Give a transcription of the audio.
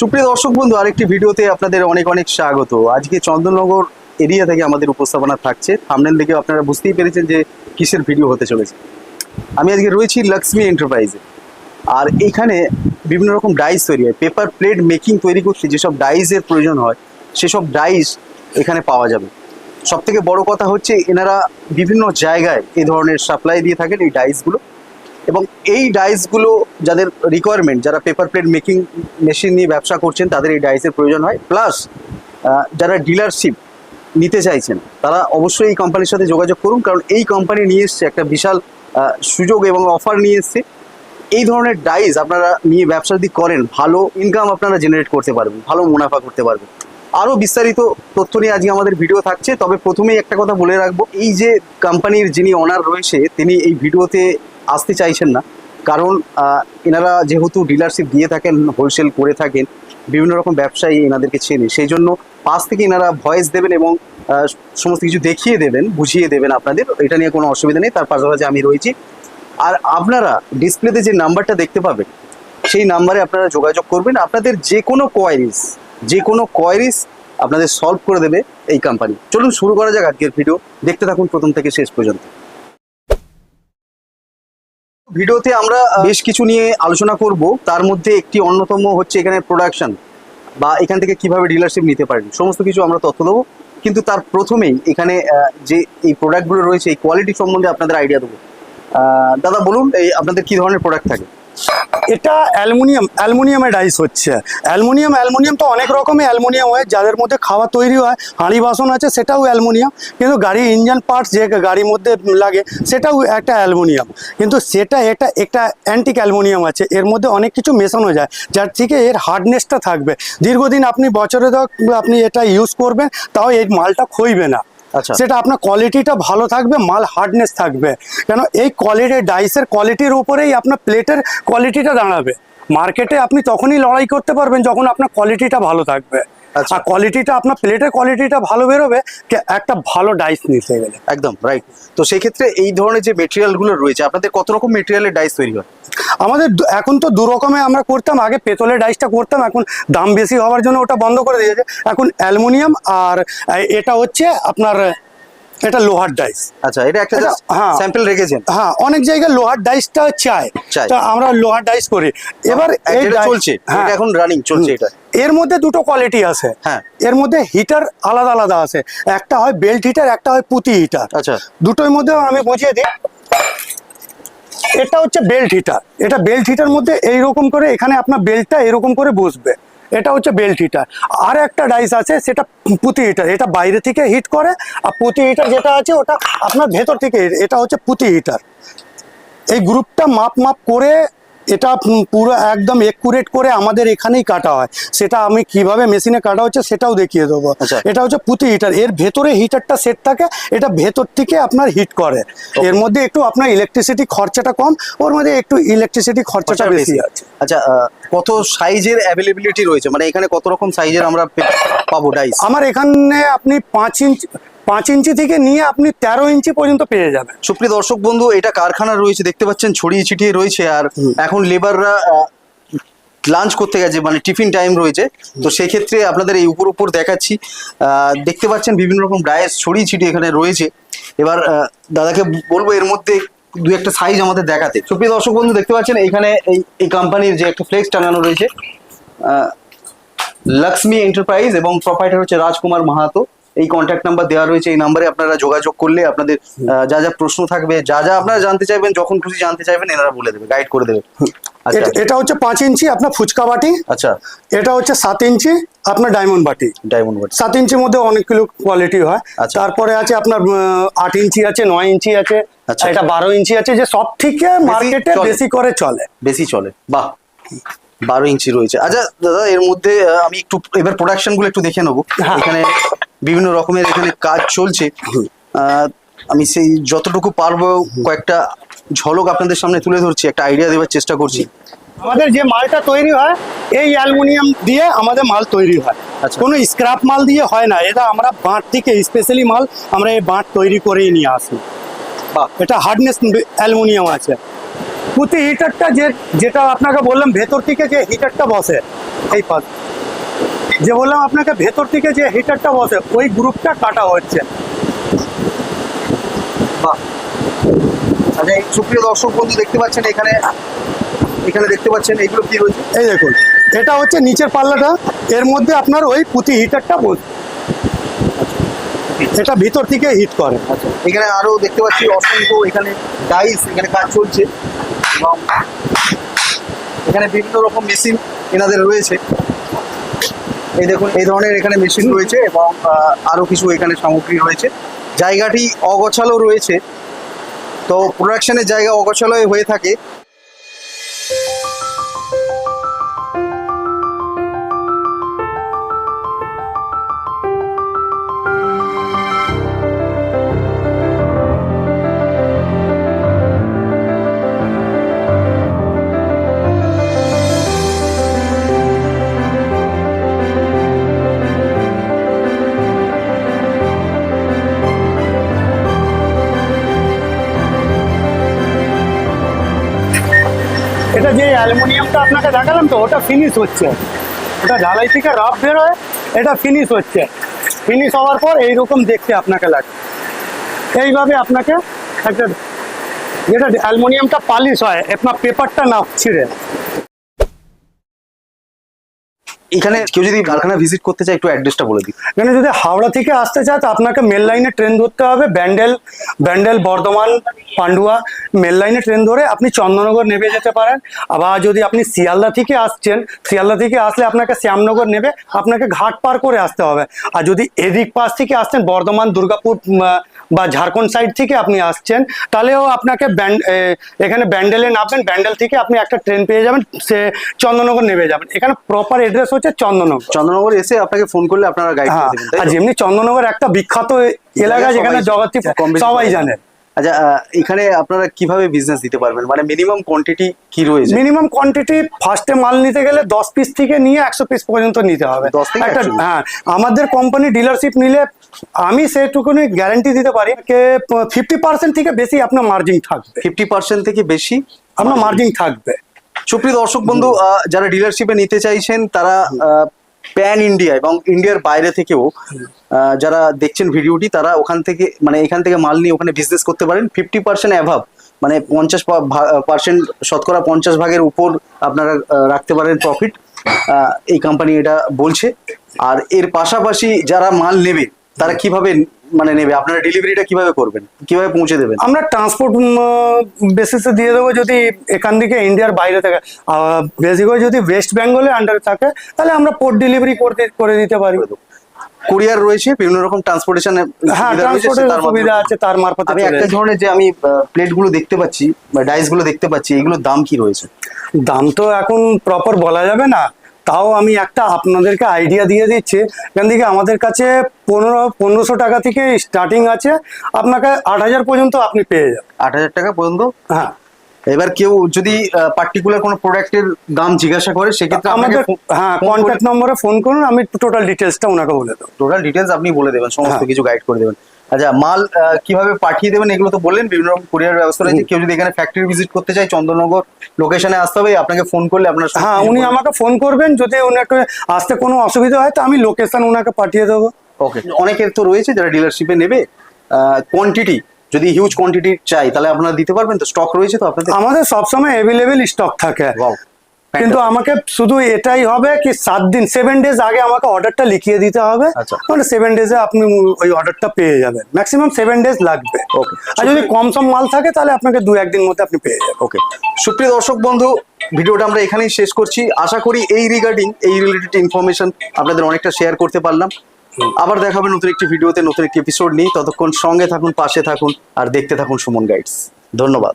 সুপ্রিয় দর্শক বন্ধু, আরেকটি ভিডিওতে আপনাদের অনেক অনেক স্বাগত। আজকে চন্দননগর এরিয়া থেকে আমাদের উপস্থাপনা থাকছে। থামনেল দেখে আপনারা বুঝতেই পেরেছেন যে কিসের ভিডিও হতে চলেছে। আমি আজকে রয়েছি লক্ষ্মী এন্টারপ্রাইজে আর এখানে বিভিন্ন রকম ডাইস তৈরি হয়। পেপার প্লেট মেকিং তৈরি করতে যেসব ডাইসের প্রয়োজন হয়, সেসব ডাইস এখানে পাওয়া যাবে। সব থেকে বড় কথা হচ্ছে, এনারা বিভিন্ন জায়গায় এই ধরনের সাপ্লাই দিয়ে থাকেন এই ডাইসগুলো এবং এই ডাইসগুলো যাদের রিকোয়ারমেন্ট যারা পেপার প্লেট মেকিং মেশিন নিয়ে ব্যবসা করছেন, তাদের এই ডাইসের প্রয়োজন হয়। প্লাস যারা ডিলারশিপ নিতে চাইছেন, তারা অবশ্যই এই কোম্পানির সাথে যোগাযোগ করুন, কারণ এই কোম্পানি নিয়ে এসছে একটা বিশাল সুযোগ এবং অফার নিয়ে এসছে। এই ধরনের ডাইস আপনারা নিয়ে ব্যবসা যদি করেন, ভালো ইনকাম আপনারা জেনারেট করতে পারবেন, ভালো মুনাফা করতে পারবেন। আরও বিস্তারিত তথ্য নিয়ে আজকে আমাদের ভিডিও থাকছে, তবে প্রথমেই একটা কথা বলে রাখব। এই যে কোম্পানির যিনি অনার রয়েছে, তিনি এই ভিডিওতে আসতে চাইছেন না। কারণ এনারা যেহেতু ডিলারশিপ দিয়ে থাকেন হোলসেল করে থাকেন, বিভিন্ন রকম ব্যবসায়ী এনাদেরকে চেনে, সেই জন্য পাশ থেকে এনারা ভয়েস দেবেন এবং সমস্ত কিছু দেখিয়ে দেবেন, বুঝিয়ে দেবেন আপনাদের, এটা নিয়ে কোনো অসুবিধা নেই, তার পাশাপাশি আমি রয়েছি। আর আপনারা ডিসপ্লেতে যে নাম্বারটা দেখতে পাবেন, সেই নাম্বারে আপনারা যোগাযোগ করবেন, আপনাদের যে কোনো কোয়ারিজ যে কোনো কোয়ারিজ আপনাদের সলভ করে দেবে এই কোম্পানি চলুন শুরু করা যাক আজকের ভিডিও দেখতে থাকুন প্রথম থেকে শেষ পর্যন্ত। ভিডিওতে আমরা বেশ কিছু নিয়ে আলোচনা করব। তার মধ্যে একটি অন্যতম হচ্ছে এখানে প্রোডাকশন বা এখান থেকে কীভাবে ডিলারশিপ নিতে পারেন। সমস্ত কিছু আমরা তথ্য দেবো। কিন্তু তার প্রথমেই এখানে যে এই প্রোডাক্টগুলো রয়েছে, এই কোয়ালিটি সম্বন্ধে আপনাদের আইডিয়া দেবো। দাদা, বলুন, এই আপনাদের কি ধরনের প্রোডাক্ট থাকে? এটা অ্যালুমিনিয়াম অ্যালুমিনিয়ামের ডাইস হচ্ছে। অ্যালুমিনিয়াম অ্যালুমিনিয়াম তো অনেক রকমের অ্যালুমিনিয়াম হয়, যাদের মধ্যে খাওয়া তৈরি হয়, হাঁড়ি বাসন আছে, সেটাও অ্যালুমিনিয়াম, কিন্তু গাড়ির ইঞ্জিন পার্টস যে গাড়ির মধ্যে লাগে, সেটাও একটা অ্যালুমিনিয়াম। কিন্তু সেটা এটা একটা অ্যান্টিক অ্যালুমিনিয়াম আছে, এর মধ্যে অনেক কিছু মেশানো যায়, যার থেকে এর হার্ডনেসটা থাকবে। দীর্ঘদিন আপনি বছরে ধর আপনি এটা ইউজ করবেন, তাও এই মালটা ক্ষইবে না। সেটা আপনার কোয়ালিটিটা ভালো থাকবে, মাল হার্ডনেস থাকবে। কেন এই কোয়ালিটি ডাইসের কোয়ালিটির উপরেই আপনার প্লেটের কোয়ালিটিটা দাঁড়াবে। মার্কেটে আপনি তখনই লড়াই করতে পারবেন যখন আপনার কোয়ালিটিটা ভালো থাকবে। আচ্ছা। আর কোয়ালিটিটা আপনার প্লেটের কোয়ালিটিটা ভালো বেরোবে একটা ভালো ডাইস নিতে গেলে। একদম রাইট তো সেই ক্ষেত্রে এই ধরনের যে মেটেরিয়ালগুলো রয়েছে আপনাদের কত রকম মেটেরিয়ালের ডাইস তৈরি হয়? আমাদের এখন তো দু রকমের আমরা করতাম আগে পেতলের ডাইসটা করতাম এখন দাম বেশি হওয়ার জন্য ওটা বন্ধ করে দিয়েছে। এখন অ্যালুমিনিয়াম আর এটা হচ্ছে আপনার এটা লোহার ডাইস আচ্ছা এটা একটা হ্যাঁ। স্যাম্পল রেখেছেন হ্যাঁ অনেক জায়গায় লোহার ডাইসটা চায়। তো আমরা লোহার ডাইস করি। এবার এই এটা চলছে হ্যাঁ। এটা এখন রানিং চলছে এটা। এর মধ্যে দুটো কোয়ালিটি আছে। হ্যাঁ। এর মধ্যে হিটার আলাদা আলাদা আছে। একটা হয় বেল্ট হিটার একটা হয় পুঁতি হিটার আচ্ছা। দুটোর মধ্যে আমি বুঝিয়ে দিই। এটা হচ্ছে বেল্ট হিটার এটা বেল্ট হিটার মধ্যে এইরকম করে এখানে আপনার বেল্টটা এরকম করে বসবে। এটা হচ্ছে বেল্ট হিটার আর একটা ডাইস আছে সেটা পুঁতি হিটার এটা বাইরে থেকে হিট করে আর পুঁতি হিটার যেটা আছে ওটা আপনার ভেতর থেকে এটা হচ্ছে পুঁতি হিটার এই গ্রুপটা মাপ মাপ করে এটা পুরো একদম একুরেট করে আমাদের এখানেই কাটা হয়। সেটা আমি কীভাবে মেশিনে কাটা হচ্ছে সেটাও দেখিয়ে দেবো। আচ্ছা। এটা হচ্ছে পুঁতি হিটার এর ভেতরে হিটারটা সেট থাকে এটা ভেতর থেকে আপনার হিট করে। এর মধ্যে একটু আপনার ইলেকট্রিসিটি খরচাটা কম ওর মধ্যে একটু ইলেকট্রিসিটি খরচাটা বেশি আছে। আচ্ছা কত সাইজের অ্যাভেলেবিলিটি রয়েছে? মানে এখানে কত রকম সাইজের আমরা পাবো ডাইস আমার এখানে আপনি পাঁচ ইঞ্চি পাঁচ ইঞ্চি থেকে নিয়ে আপনি তেরো ইঞ্চি পর্যন্ত পেয়ে যাবেন। সুপ্রিয় দর্শক বন্ধু এটা কারখানা রয়েছে দেখতে পাচ্ছেন ছড়িয়ে ছিটিয়ে রয়েছে আর এখন লেবাররা লাঞ্চ করতে গেছে মানে টিফিন টাইম রয়েছে। তো সেক্ষেত্রে আপনাদের এই উপর উপর দেখাচ্ছি। দেখতে পাচ্ছেন বিভিন্ন রকম ডায়েস ছড়িয়ে ছিটিয়ে এখানে রয়েছে। এবার দাদাকে বলব এর মধ্যে দু একটা সাইজ আমাদের দেখাতে। সুপ্রিয় দর্শক বন্ধু দেখতে পাচ্ছেন এখানে এই এই কোম্পানির যে একটা ফ্লেক্স টাঙানো রয়েছে লক্ষ্মী এন্টারপ্রাইজ এবং প্রোপাইটার হচ্ছে রাজকুমার মাহাতো। এই কন্ট্যাক্ট নাম্বার দেওয়া রয়েছে এই নাম্বারে আপনারা যোগাযোগ করলে আপনাদের যা যা প্রশ্ন থাকবে যা যা আপনারা জানতে চাইবেন যখন খুশি জানতে চাইবেন এনারা বলে দেবে গাইড করে দেবে। আচ্ছা এটা- এটা হচ্ছে পাঁচ ইঞ্চি আপনার ফুচকা বাটি। আচ্ছা। এটা হচ্ছে সাত ইঞ্চি আপনার ডায়মন্ড বাটি। ডায়মন্ড বাটি। সাত ইঞ্চির মধ্যে অনেকগুলো কোয়ালিটি হয়। আচ্ছা। তারপরে আছে আপনার আট ইঞ্চি আছে নয় ইঞ্চি আছে আচ্ছা। এটা বারো ইঞ্চি আছে যে সব থেকে মার্কেটে বেশি করে চলে। বেশি চলে। বাহ। বারো ইঞ্চি রয়েছে। আচ্ছা দাদা এর মধ্যে আমি একটু এবার প্রোডাকশনগুলো একটু দেখে নেব। হ্যাঁ। এখানে বিভিন্ন রকমের এখানে কাজ চলছে। আমি সেই যতটুকু পারব কয়েকটা ঝলক আপনাদের সামনে তুলে ধরছি একটা আইডিয়া দেওয়ার চেষ্টা করছি। আমাদের যে মালটা তৈরি হয় এই অ্যালুমিনিয়াম দিয়ে আমাদের মাল তৈরি হয়। আচ্ছা। কোনো স্ক্র্যাপ মাল দিয়ে হয় না এটা আমরা বাঁট থেকে স্পেশালি মাল আমরা এই বাঁট তৈরি করেই নিয়ে আসি। বাহ। এটা হার্ডনেস অ্যালুমিনিয়াম আছে। প্রতি হিটারটা যে যেটা আপনাকে বললাম ভেতর থেকে যে হিটারটা বসে এই পাশ। যে বললাম আপনাকে ভেতর থেকে যে হিটারটা বসে ওই গ্রুপটা কাটা হচ্ছে। বাহ। আচ্ছা সুপ্রিয় দর্শক বন্ধু দেখতে পাচ্ছেন এখানে এখানে দেখতে পাচ্ছেন এগুলো কি রয়েছে এই দেখুন এটা হচ্ছে নিচের পাল্লাটা এর মধ্যে আপনার ওই পুঁতি হিটারটা বসবে এটা ভিতর থেকে হিট করে। আচ্ছা এখানে আরও দেখতে পাচ্ছি অসংখ্য এখানে ডাইস এখানে কাজ চলছে। এবং এখানে বিভিন্ন রকম মেশিন এনাদের রয়েছে। এই দেখুন, এই ধরনের এখানে মেশিন রয়েছে এবং আরও আরও কিছু এখানে সামগ্রী রয়েছে। জায়গাটি অগোছালো রয়েছে। তো প্রোডাকশনের জায়গা অগোছালো হয়ে থাকে। এটা যে অ্যালুমিনিয়ামটা আপনাকে দেখালাম তো, ওটা ফিনিশ হচ্ছে। ওটা ঢালাই থেকে রাফ বেরোয়, এটা ফিনিশ হচ্ছে। ফিনিশ হওয়ার পর এইরকম দেখতে আপনাকে লাগে। এইভাবে আপনাকে একটা যেটা অ্যালুমিনিয়ামটা পালিশ হয়, আপনার পেপারটা না ছিঁড়ে। এখানে কেউ যদি কারখানা ভিজিট করতে চায়, একটু অ্যাড্রেসটা বলে দিই। এখানে যদি হাওড়া থেকে আসতে চায়, তো আপনাকে মেল লাইনে ট্রেন ধরতে হবে। ব্যান্ডেল ব্যান্ডেল, বর্ধমান, পান্ডুয়া মেল লাইনে ট্রেন ধরে আপনি চন্দননগর নেমে যেতে পারেন। আবার যদি আপনি শিয়ালদা থেকে আসছেন, শিয়ালদা থেকে আসলে আপনাকে শ্যামনগর নেবে, আপনাকে ঘাট পার করে আসতে হবে। আর যদি এদিক পাশ থেকে আসছেন, বর্ধমান, দুর্গাপুর বা ঝাড়খণ্ড সাইড থেকে আপনি আসছেন, তাহলেও আপনাকে ব্যান্ড এখানে ব্যান্ডেলে নামবেন। ব্যান্ডেল থেকে আপনি একটা ট্রেন পেয়ে যাবেন, সে চন্দননগর নেমে যাবেন। এখানে প্রপার এড্রেস হচ্ছে চন্দননগর। চন্দ্রনগর এসে আপনাকে ফোন করলে আপনারা গাইড হ্যাঁ করে দেবেন আর যেমনি চন্দননগর একটা বিখ্যাত এলাকা যেখানে বেশি সবাই জানে। আচ্ছা এখানে আপনারা কীভাবে বিজনেস দিতে পারবেন? মানে মিনিমাম কোয়ান্টিটি কি রয়েছে? মিনিমাম কোয়ান্টিটি ফার্স্টে মাল নিতে গেলে দশ পিস থেকে নিয়ে একশো পিস পর্যন্ত নিতে হবে। 10 থেকে একটা হ্যাঁ আমাদের কোম্পানি ডিলারশিপ নিলে আমি সেটুকুনি গ্যারান্টি দিতে পারি যে ফিফটি পার্সেন্ট থেকে বেশি আপনার মার্জিন থাকবে। ফিফটি পার্সেন্ট থেকে বেশি আপনার মার্জিন থাকবে। সুপ্রিয় দর্শক বন্ধু যারা ডিলারশিপে নিতে চাইছেন তারা প্যান ইন্ডিয়া এবং ইন্ডিয়ার বাইরে থেকেও যারা দেখছেন ভিডিওটি তারা ওখান থেকে মানে এখান থেকে মাল নিয়ে ওখানে বিজনেস করতে পারেন। ফিফটি পার্সেন্ট অ্যাভাব মানে পঞ্চাশ পার্সেন্ট শতকরা পঞ্চাশ ভাগের উপর আপনারা রাখতে পারেন প্রফিট এই কোম্পানি এটা বলছে। আর এর পাশাপাশি যারা মাল নেবে তারা কীভাবে মানে নেবে? আপনারা ডেলিভারিটা কীভাবে করবেন? কীভাবে পৌঁছে দেবেন? আমরা ট্রান্সপোর্ট বেসিসে দিয়ে দেবো যদি এখান থেকে ইন্ডিয়ার বাইরে থাকে। বেশি করে যদি ওয়েস্ট বেঙ্গলের আন্ডারে থাকে তাহলে আমরা পোর্ট ডেলিভারি করতে করে দিতে পারি। কুরিয়ার রয়েছে বিভিন্ন রকম ট্রান্সপোর্টেশন হ্যাঁ ট্রান্সপোর্টের সুবিধা আছে তার মারফতে আমি একটা ধরনের যে আমি প্লেটগুলো দেখতে পাচ্ছি বা ডাইসগুলো দেখতে পাচ্ছি এগুলোর দাম কি রয়েছে? দাম তো এখন প্রপার বলা যাবে না। তাও আমি একটা আপনাদেরকে আইডিয়া দিয়ে দিচ্ছি। এখান থেকে আমাদের কাছে পনেরো পনেরোশো টাকা থেকে স্টার্টিং আছে। আপনাকে আট হাজার পর্যন্ত আপনি পেয়ে যাবেন। আট হাজার টাকা পর্যন্ত? হ্যাঁ। এবার কেউ যদি পার্টিকুলার কোনো প্রোডাক্টের দাম জিজ্ঞাসা করে সেক্ষেত্রে আমাদের হ্যাঁ কন্ট্যাক্ট নম্বরে ফোন করুন আমি টোটাল ডিটেলসটা ওনাকে বলে দেবো। টোটাল ডিটেলস আপনি বলে দেবেন সমস্ত হ্যাঁ। কিছু গাইড করে দেবেন। আচ্ছা মাল কীভাবে পাঠিয়ে দেবেন এগুলো তো বললেন বিভিন্ন রকম কুরিয়ার ব্যবস্থা রয়েছে। কেউ যদি এখানে ফ্যাক্টরি ভিজিট করতে চায় চন্দননগর লোকেশনে আসতে হবে আপনাকে ফোন করলে আপনার হ্যাঁ উনি আমাকে ফোন করবেন যদি ওনাকে আসতে কোনো অসুবিধা হয় তো আমি লোকেশন ওনাকে পাঠিয়ে দেবো। ওকে অনেকের তো রয়েছে যারা ডিলারশিপে নেবে। কোয়ান্টিটি যদি হিউজ কোয়ান্টিটি চাই তাহলে আপনারা দিতে পারবেন তো স্টক রয়েছে তো আপনাদের? আমাদের সবসময় অ্যাভেলেবেল স্টক থাকে। কিন্তু আমাকে শুধু এটাই হবে কি সাত দিন সেভেন ডেজ আগে আমাকে অর্ডারটা লিখিয়ে দিতে হবে। আচ্ছা। মানে সেভেন ডেজে আপনি ওই অর্ডারটা পেয়ে যাবেন। ম্যাক্সিমাম সেভেন ডেজ লাগবে. আর যদি কম সম মাল থাকে তাহলে আপনাকে দু একদিন মধ্যে আপনি পেয়ে যাবেন। ওকে সুপ্রিয় দর্শক বন্ধু ভিডিওটা আমরা এখানেই শেষ করছি। আশা করি এই রিগার্ডিং এই রিলেটেড ইনফরমেশন আপনাদের অনেকটা শেয়ার করতে পারলাম। আবার দেখাবে নতুন একটি ভিডিওতে নতুন একটি এপিসোড নিয়ে। ততক্ষণ সঙ্গে থাকুন পাশে থাকুন আর দেখতে থাকুন সুমন গাইডস ধন্যবাদ।